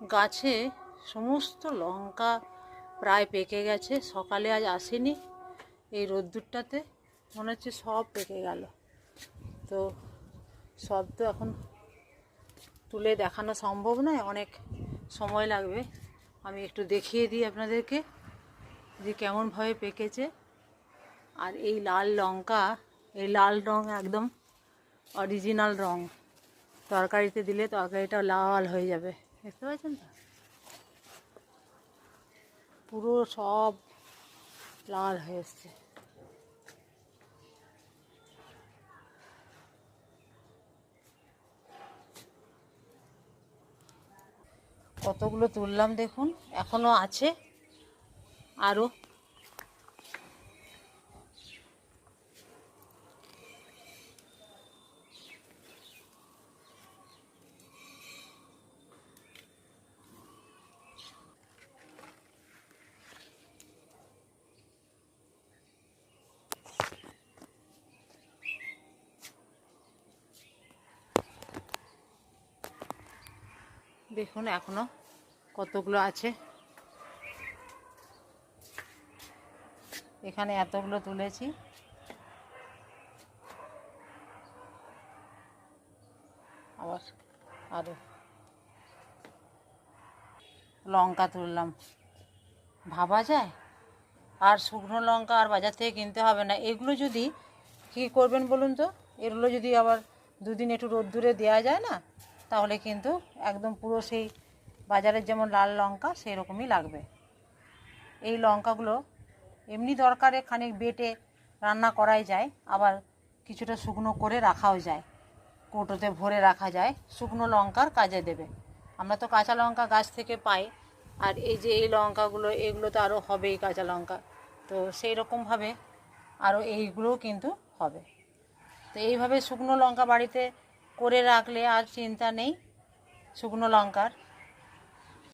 গাছে সমস্ত লঙ্কা প্রায় পেকে গেছে, সকালে আজ আসেনি এই রোদ্দুরটাতে, মনে হচ্ছে সব পেকে গেল। তো সব তো এখন তুলে দেখানো সম্ভব নয়, অনেক সময় লাগবে। আমি একটু দেখিয়ে দিই আপনাদেরকে যে কেমনভাবে পেকেছে। আর এই লাল লঙ্কা, এই লাল রং একদম অরিজিনাল রং। তরকারিতে দিলে তরকারিটা লাল হয়ে যাবে। দেখতে পাচ্ছেন তো? পুরো সব লাল হয়ে এসছে। কতগুলো তুললাম দেখুন এখনও আছে। আরও দেখুন এখনও কতগুলো আছে। এখানে এতগুলো তুলেছি। আবার আরও লঙ্কা তুললাম। ভাবা যায়? আর শুকনো লঙ্কা আর বাজার থেকে কিনতে হবে না। এগুলো যদি কী করবেন বলুন তো? এগুলো যদি আবার দুদিন একটু রোদ্দুরে দেওয়া যায় না? তাহলে কিন্তু একদম পুরো সেই বাজারের যেমন লাল লঙ্কা সেই রকমই লাগবে। এই লঙ্কাগুলো এমনি দরকারে খানিক বেটে রান্না করাই যায়, আবার কিছুটা শুকনো করে রাখাও যায়। কৌটোতে ভরে রাখা যায়, শুকনো লঙ্কার কাজে দেবে। আমরা তো কাঁচা লঙ্কা গাছ থেকে পাই, আর এই যে এই লঙ্কাগুলো, এগুলো তো আরও হবেই কাঁচা লঙ্কা। তো সেই রকমভাবে আরও এইগুলোও কিন্তু হবে। তো এইভাবে শুকনো লঙ্কা বাড়িতে করে রাখলে আর চিন্তা নেই শুকনো লঙ্কার।